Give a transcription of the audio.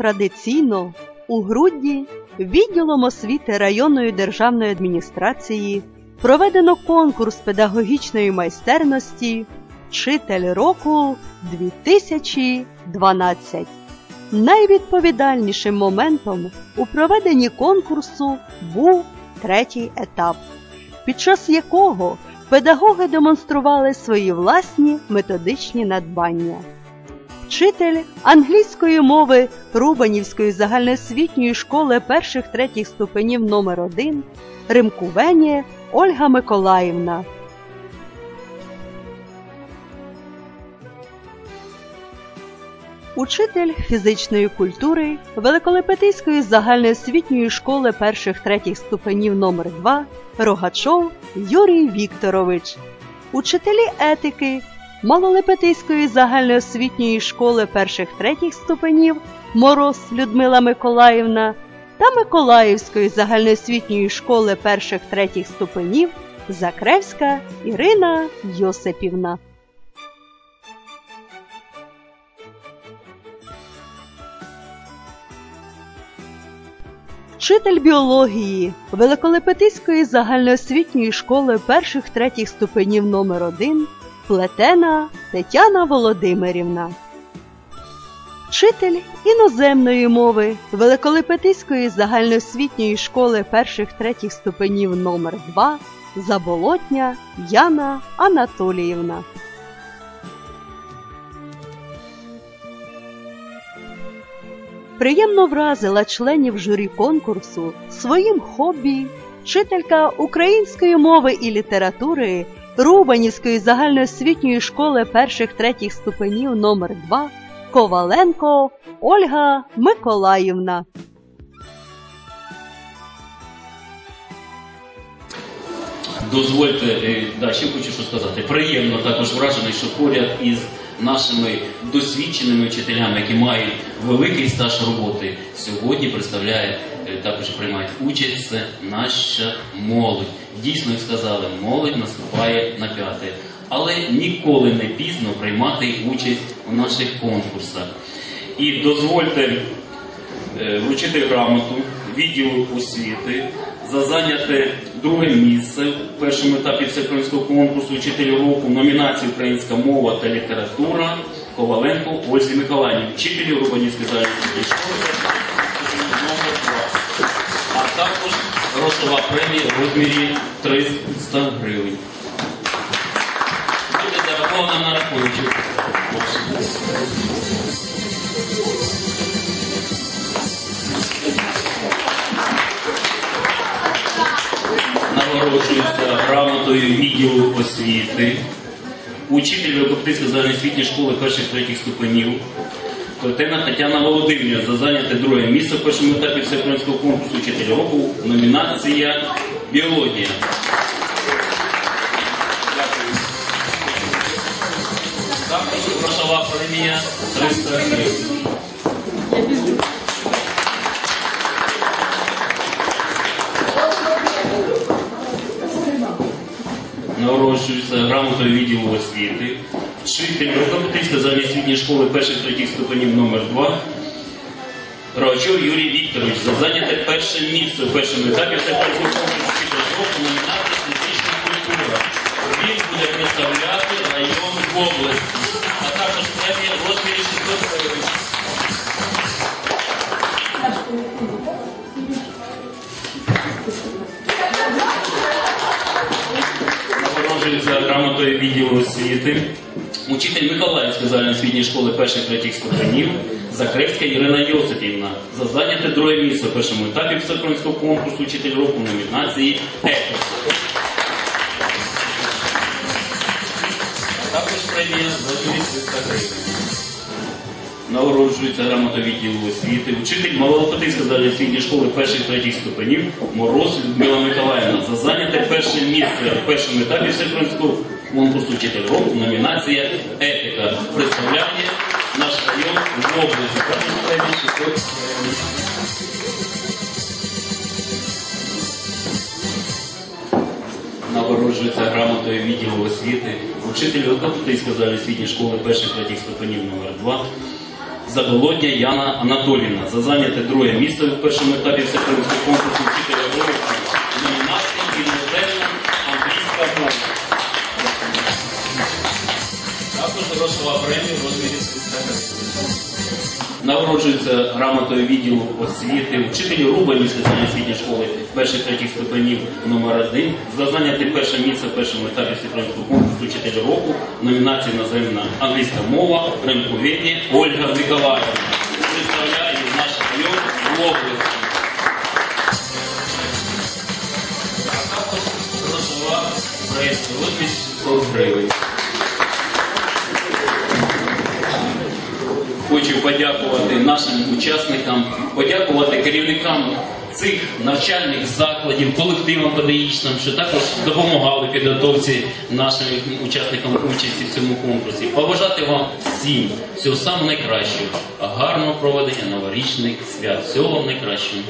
традиційно у грудні відділом освіти районної державної адміністрації проведено конкурс педагогічної майстерності Вчитель року 2012. Найвідповідальнішим моментом у проведенні конкурсу був третій етап, під час якого педагоги демонстрували свої власні методичні надбання. Вчитель англійської мови Рубанівської загальноосвітньої школи перших третіх ступенів номер 1 Римкувені Ольга Миколаївна. Учитель фізичної культури Великолепетийської загальноосвітньої школи перших третіх ступенів номер 2 Рогачов Юрій Вікторович, учителі етики Малолепетийської загальноосвітньої школи перших третіх ступенів Мороз Людмила Миколаївна та Миколаївської загальноосвітньої школи перших третіх ступенів Закревська Ірина Йосипівна. Вчитель біології Великолепетиської загальноосвітньої школи перших третіх ступенів номер 1 Плетена Тетяна Володимирівна. Вчитель іноземної мови Великолепетиської загальноосвітньої школи перших третіх ступенів номер 2 Заболотня Яна Анатоліївна. приємно вразила членів журі конкурсу своїм хобі, вчителька української мови і літератури Рубанівської загальноосвітньої школи перших третіх ступенів номер 2 Коваленко Ольга Миколаївна. Дозвольте, е, да, ще хочу що сказати. Приємно також вражений, що поряд із нашими досвідченими вчителями, які мають великий стаж роботи, сьогодні представляють, е, також приймають участь це наша молодь. Дійсно, як сказали, молодь наступає на п'яте. Але ніколи не пізно приймати участь у наших конкурсах. І дозвольте е, вручити грамоту відділу освіти за зайняте друге місце в першому етапі всеукраїнського конкурсу «Вчитель року номінації Українська мова та література Коваленко Ользі Миколаївні, вчителі Рубанівської загальної школи номер 2. А також грошова премія в розмірі 300 гривень. Буде зарахована на рахунок. Нагороджується грамотою відділу освіти, учитель Великопільської загальноосвітньої школи перших третіх ступенів, Плетена Тетяна Володимирівна за зайняте друге місце в першому етапі всеукраїнського конкурсу «Учитель року. Номінація Біологія. Також грошова премія 300 гривень. Нагороджується грамотою відділу освіти, вчитель Великопільської загальноосвітньої школи перших третіх ступенів номер 2 Рогачов Юрій Вікторович. За зайняте перше місце в першому етапі всеукраїнського конкурсу «Вчитель номінації фізична культура. Він буде представляти район області, Нагороджується грамотою освіти. Учитель Миколаївської загальноосвітньої школи перших третіх ступенів Закревська Ірина Йосипівна за зайняте друге місце в першому етапі всеукраїнського конкурсу «Учитель року» номінації «Етос». Також премія за 300 гривень. Нагороджується грамота відділу освіти. Учитель Малолопатинської загальноосвітньої школи перших третіх ступенів Мороз Людмила Миколаївна за зайняте перше місце в першому етапі всеукраїнського конкурсу «Вчитель року» номінація Етика. Представляє наш район в області. Також премія 600 гривень. Нагороджується грамотою відділу освіти, учитель Великопутинської загальноосвітньої школи перших третіх ступенів номер 2 Заболодня Яна Анатолівна за зайняте друге місце в першому етапі всеукраїнського конкурсу вчителя року грошова премія в розмірі 300 гривень. Нагороджується грамотою відділу освіти вчителю Рубанівської загальноосвітньої школи перших третіх ступенів номер 1 за зайняте перше місце в першому етапі всеукраїнського конкурсу вчителя року номінації наземна англійська мова ринковідні Ольга Миколаївна. Представляє наш район області. А також грошова 600 гривень. Нашим учасникам, подякувати керівникам цих навчальних закладів, колективам педагогічним, що також допомагали підготовці нашим учасникам участі в цьому конкурсі. Побажати вам всім всього найкращого, гарного проведення новорічних свят. Всього вам найкращого.